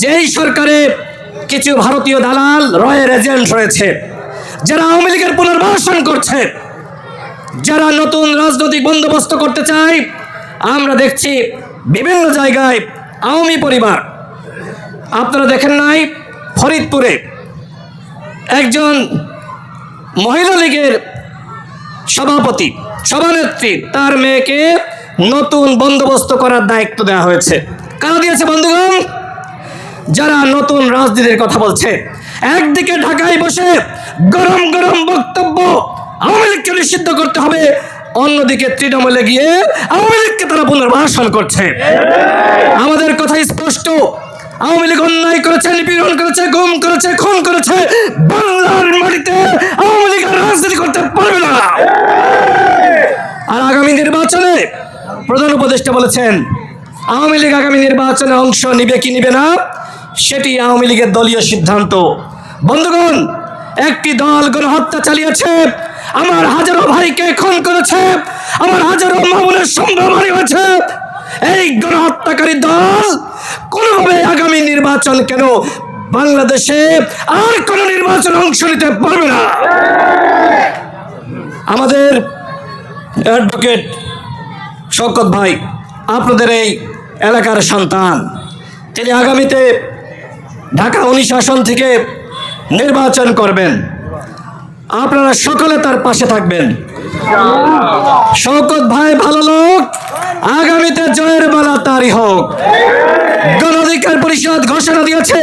যে এই সরকারে কিছু ভারতীয় দালাল রয়ের এজেন্ট রয়েছে, যারা আওয়ামী লীগের পুনর্বাসন করছে, যারা নতুন রাজনৈতিক বন্দোবস্ত করতে চায়, আমরা দেখছি বিভিন্ন জায়গায় আওয়ামী পরিবার, আপনারা দেখেন নাই, ফরিদপুরে একজন মহিলা লীগের সভাপতি, সভানেত্রী, তার মেয়েকে নতুন বন্দোবস্ত করার দায়িত্ব দেওয়া হয়েছে। কারা দিয়েছে বন্ধুগণ? যারা নতুন রাজনীতির কথা বলছে, একদিকে ঢাকায় বসে গরম গরম বক্তব্য আওয়ামী লীগকে নিষিদ্ধ করতে হবে, অন্যদিকে তৃণমূলে গিয়ে আওয়ামী লীগকে তারা পুনর্বাসন করছে। আমাদের কথা স্পষ্ট, আওয়ামী লীগ অন্যায় করেছে, নিপীড়ন করেছে, গুম করেছে, খুন করেছে, বাংলার মাটিতে আওয়ামী লীগ রাজনীতি করতে পারবে না। আর আগামী নির্বাচনে প্রধান উপদেষ্টা বলেছেন, আওয়ামী লীগ আগামী নির্বাচনে অংশ নিবে কি নিবে না সেটি আওয়ামী লীগের দলীয় সিদ্ধান্ত। বন্ধুগণ, একটি দল গণহত্যা চালিয়েছে, আমার হাজারো ভাইকে খুন করেছে, আমার হাজারো মামুনের সম্ভব হয়েছে এই গণহত্যাকারী দল কোনোভাবে আগামী নির্বাচন কেন বাংলাদেশে আর কোন নির্বাচন অংশ নিতে পারবে না? আমাদের অ্যাডভোকেট শওকত ভাই, আপনাদের এই এলাকার সন্তান, তিনি আগামীতে ঢাকা অনুশাসন থেকে নির্বাচন করবেন। আপনারা সকলে তার পাশে থাকবেন। শওকত ভাই ভালো লোক, আগামীতে জয়ের বেলা তারই হোক। গণ অধিকার পরিষদ ঘোষণা দিয়েছে,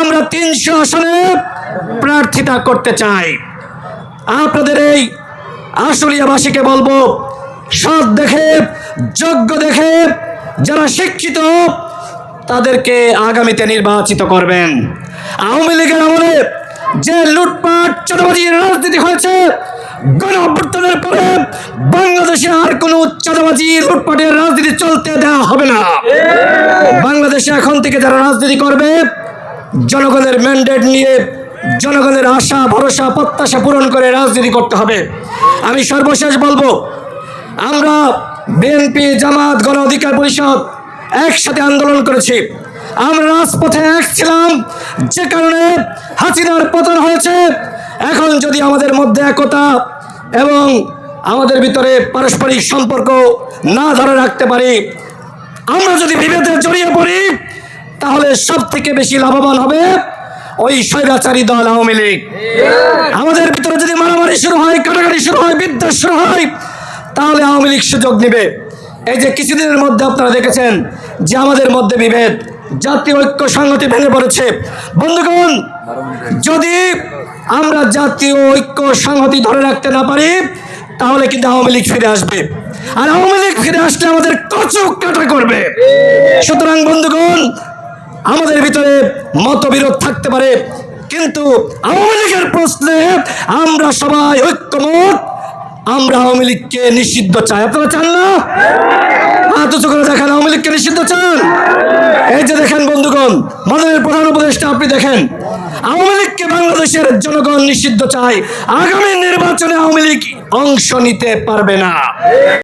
আমরা তিনশো আসনে প্রার্থিতা করতে চাই। আপনাদের এই আশুলিয়াবাসীকে বলব, সৎ দেখে, যোগ্য দেখে, যারা শিক্ষিত তাদেরকে আগামীতে নির্বাচিত করবেন। আওয়ামী লীগের আমলে যে লুটপাট চাঁদাবাজির রাজনীতি হয়েছে গণ পরে বাংলাদেশে আর কোনো চাঁদাবাজি, লুটপাটের রাজনীতি চলতে দেওয়া হবে না। বাংলাদেশে এখন থেকে যারা রাজনীতি করবে, জনগণের ম্যান্ডেট নিয়ে জনগণের আশা, ভরসা, প্রত্যাশা পূরণ করে রাজনীতি করতে হবে। আমি সর্বশেষ বলব, আমরা বিএনপি, জামাত, গণ অধিকার পরিষদ একসাথে আন্দোলন করেছি। আমরা রাজপথে এক ছিলাম, যে কারণে হাসিনার পতন হয়েছে। এখন যদি আমাদের মধ্যে একতা এবং আমাদের ভিতরে পারস্পরিক সম্পর্ক না ধরে রাখতে পারি, আমরা যদি বিভেদে জড়িয়ে পড়ি, তাহলে সব থেকে বেশি লাভবান হবে ওই স্বৈরাচারী দল আওয়ামী লীগ। আমাদের ভিতরে যদি মারামারি শুরু হয়, কাটাকাটি শুরু হয়, বিদ্বেষ শুরু হয়, তাহলে আওয়ামী লীগ সুযোগ নেবে। এই যে কিছুদিনের মধ্যে আপনারা দেখেছেন যে আমাদের মধ্যে বিভেদ জাতীয় ঐক্য, সংহতি ভেঙে পড়েছে। বন্ধুগণ, যদি আমরা জাতীয় ঐক্য, সংহতি ধরে রাখতে না পারি, তাহলে কিন্তু আওয়ামী লীগ ফিরে আসবে। আর আওয়ামী লীগ ফিরে আসলে আমাদের কচু কাটা করবে। সুতরাং বন্ধুগণ, আমাদের ভিতরে মতবিরোধ থাকতে পারে, কিন্তু আওয়ামী লীগের প্রশ্নে আমরা সবাই ঐক্যমত। আমরা আওয়ামী লীগকে নিষিদ্ধ চাই। আপনারা চান না? হাত উঁচু করে দেখেন আওয়ামী লীগকে নিষিদ্ধ চান। এই যে দেখেন বন্ধুগণ, মাননীয় প্রধান উপদেষ্টা, আপনি দেখেন, আওয়ামী লীগকে বাংলাদেশের জনগণ নিষিদ্ধ চায়। আগামী নির্বাচনে আওয়ামী লীগ অংশ নিতে পারবে না।